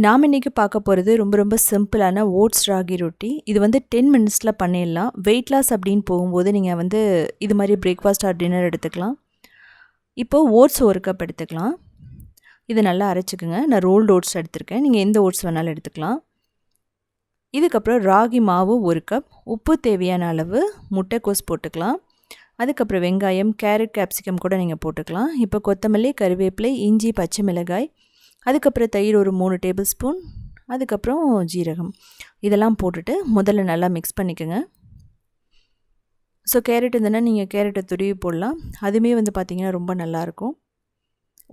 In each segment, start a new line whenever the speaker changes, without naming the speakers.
நாம் இன்றைக்கி பார்க்க போகிறது ரொம்ப ரொம்ப சிம்பிளான ஓட்ஸ் ராகி ரொட்டி. இது வந்து டென் மினிட்ஸில் பண்ணிடலாம். வெயிட் லாஸ் அப்படின்னு போகும்போது நீங்கள் வந்து இது மாதிரி பிரேக்ஃபாஸ்ட் ஆர் டின்னர் எடுத்துக்கலாம். இப்போது ஓட்ஸ் ஒரு கப் எடுத்துக்கலாம். இதை நல்லா அரைச்சிக்கோங்க. நான் ரோல்டு ஓட்ஸ் எடுத்திருக்கேன். நீங்கள் எந்த ஓட்ஸ் வேணாலும் எடுத்துக்கலாம். இதுக்கப்புறம் ராகி மாவு ஒரு கப் உப்பு தேவையான அளவு. முட்டைக்கோஸ் போட்டுக்கலாம். அதுக்கப்புறம் வெங்காயம் கேரட் கேப்சிகம் கூட நீங்கள் போட்டுக்கலாம். இப்போ கொத்தமல்லி கருவேப்பிலை இஞ்சி பச்சை மிளகாய் அதுக்கப்புறம் தயிர் ஒரு மூணு டேபிள் ஸ்பூன் அதுக்கப்புறம் ஜீரகம். இதெல்லாம் போட்டுட்டு முதல்ல நல்லா மிக்ஸ் பண்ணிக்கோங்க. ஸோ கேரட் இருந்ததுன்னா நீங்கள் கேரட்டை துருவி போடலாம். அதுவுமே வந்து பார்த்திங்கன்னா ரொம்ப நல்லாயிருக்கும்.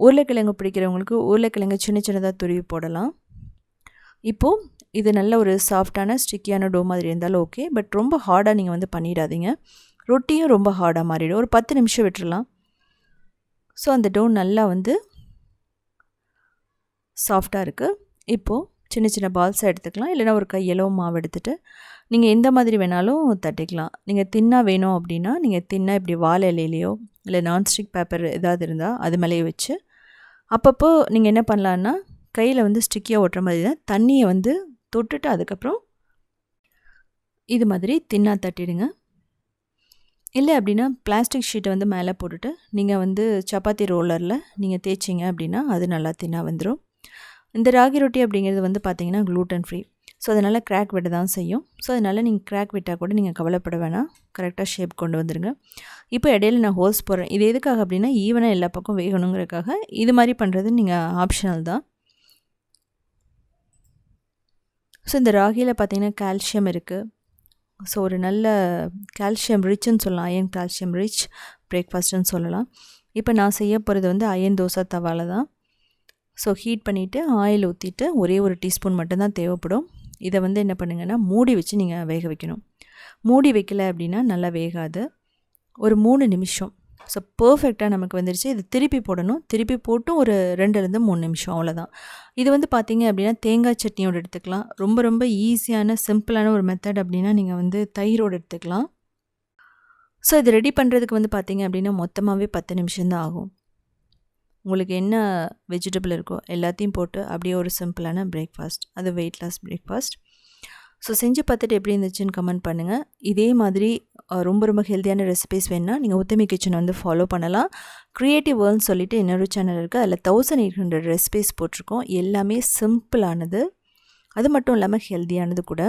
உருளைக்கிழங்கு பிடிக்கிறவங்களுக்கு உருளைக்கிழங்கு சின்ன சின்னதாக துருவி போடலாம். இப்போது இது நல்ல ஒரு சாஃப்டான ஸ்டிக்கியான டோ மாதிரி இருந்தாலும் ஓகே. பட் ரொம்ப ஹார்டாக நீங்கள் வந்து பண்ணிடாதீங்க. ரொட்டியும் ரொம்ப ஹார்டாக மாறிடும். ஒரு பத்து நிமிஷம் விட்டுடலாம் ஸோ அந்த டோ நல்லா வந்து சாஃப்டாக இருக்குது இப்போது சின்ன சின்ன பால்ஸாக எடுத்துக்கலாம். இல்லைனா ஒரு கையளவு மாவு எடுத்துகிட்டு நீங்கள் எந்த மாதிரி வேணாலும் தட்டிக்கலாம். நீங்கள் தின்னாக வேணும் அப்படின்னா நீங்கள் தின்னா இப்படி வாழை இலையிலையோ இல்லை நான்ஸ்டிக் பேப்பர் ஏதாவது இருந்தால் அது மேலேயே வச்சு அப்பப்போ நீங்கள் என்ன பண்ணலான்னா கையில் வந்து ஸ்டிக்கியாக ஓட்டுற மாதிரி தான் தண்ணியை வந்து தொட்டுட்டு அதுக்கப்புறம் இது மாதிரி தின்னா தட்டிடுங்க. இல்லை அப்படின்னா பிளாஸ்டிக் ஷீட்டை வந்து மேலே போட்டுட்டு நீங்கள் வந்து சப்பாத்தி ரோலரில் நீங்கள் தேய்ச்சிங்க அப்படின்னா அது நல்லா தின்னா வந்துடும் இந்த ராகி ரொட்டி அப்படிங்கிறது வந்து பார்த்திங்கன்னா க்ளூட்டன் ஃப்ரீ ஸோ அதனால் கிராக் விட தான் செய்யும். ஸோ அதனால் நீங்கள் க்ராக் விட்டால் கூட நீங்கள் கவலைப்பட வேணாம். கரெக்டாக ஷேப் கொண்டு வந்துடுங்க இப்போ இடையில நான் ஹோல்ஸ் போடுறேன். இது எதுக்காக அப்படின்னா ஈவனாக எல்லா பக்கம் வேகணுங்கிறதுக்காக இது மாதிரி பண்ணுறது நீங்கள் ஆப்ஷனல் தான். ஸோ இந்த ராகியில் பார்த்திங்கன்னா கால்சியம் இருக்குது ஸோ ஒரு நல்ல கால்சியம் ரிச்சுன்னு சொல்லலாம். அயன் கால்சியம் ரிச் பிரேக்ஃபாஸ்ட்டுன்னு சொல்லலாம். இப்போ நான் செய்ய போகிறது வந்து அயன் தோசை தவாவில் தான். ஸோ ஹீட் பண்ணிவிட்டு ஆயில் ஊற்றிட்டு ஒரே ஒரு டீஸ்பூன் மட்டும்தான் தேவைப்படும். இதை வந்து என்ன பண்ணுங்கன்னா மூடி வச்சு நீங்கள் வேக வைக்கணும். மூடி வைக்கல அப்படின்னா நல்லா வேகாது. ஒரு மூணு நிமிஷம். ஸோ பர்ஃபெக்டாக நமக்கு வந்துருச்சு. இது திருப்பி போடணும். திருப்பி போட்டும் ஒரு ரெண்டுலேருந்து மூணு நிமிஷம் அவ்வளோதான் இது வந்து பார்த்திங்க அப்படின்னா தேங்காய் சட்னியோடு எடுத்துக்கலாம். ரொம்ப ரொம்ப ஈஸியான சிம்பிளான ஒரு மெத்தட் அப்படின்னா நீங்கள் வந்து தயிரோடு எடுத்துக்கலாம். ஸோ இது ரெடி பண்ணுறதுக்கு வந்து பார்த்திங்க அப்படின்னா மொத்தமாகவே பத்து நிமிஷம்தான் ஆகும். உங்களுக்கு என்ன வெஜிடபிள் இருக்கோ எல்லாத்தையும் போட்டு அப்படியே ஒரு சிம்பிளான பிரேக்ஃபாஸ்ட் அது வெயிட் லாஸ் பிரேக்ஃபாஸ்ட் ஸோ செஞ்சு பார்த்துட்டு எப்படி இருந்துச்சுன்னு கமெண்ட் பண்ணுங்கள் இதே மாதிரி ரொம்ப ரொம்ப ஹெல்த்தியான ரெசிபிஸ் வேணுன்னா நீங்கள் உத்தமி கிச்சனை வந்து ஃபாலோ பண்ணலாம். க்ரியேட்டிவ் வேர்ல்னு சொல்லிட்டு இன்னொரு சேனல் இருக்குது அதில் தௌசண்ட் எயிட் ஹண்ட்ரட் ரெசிபிஸ் போட்டிருக்கோம். எல்லாமே சிம்பிளானது அது மட்டும் இல்லாமல் ஹெல்த்தியானது கூட.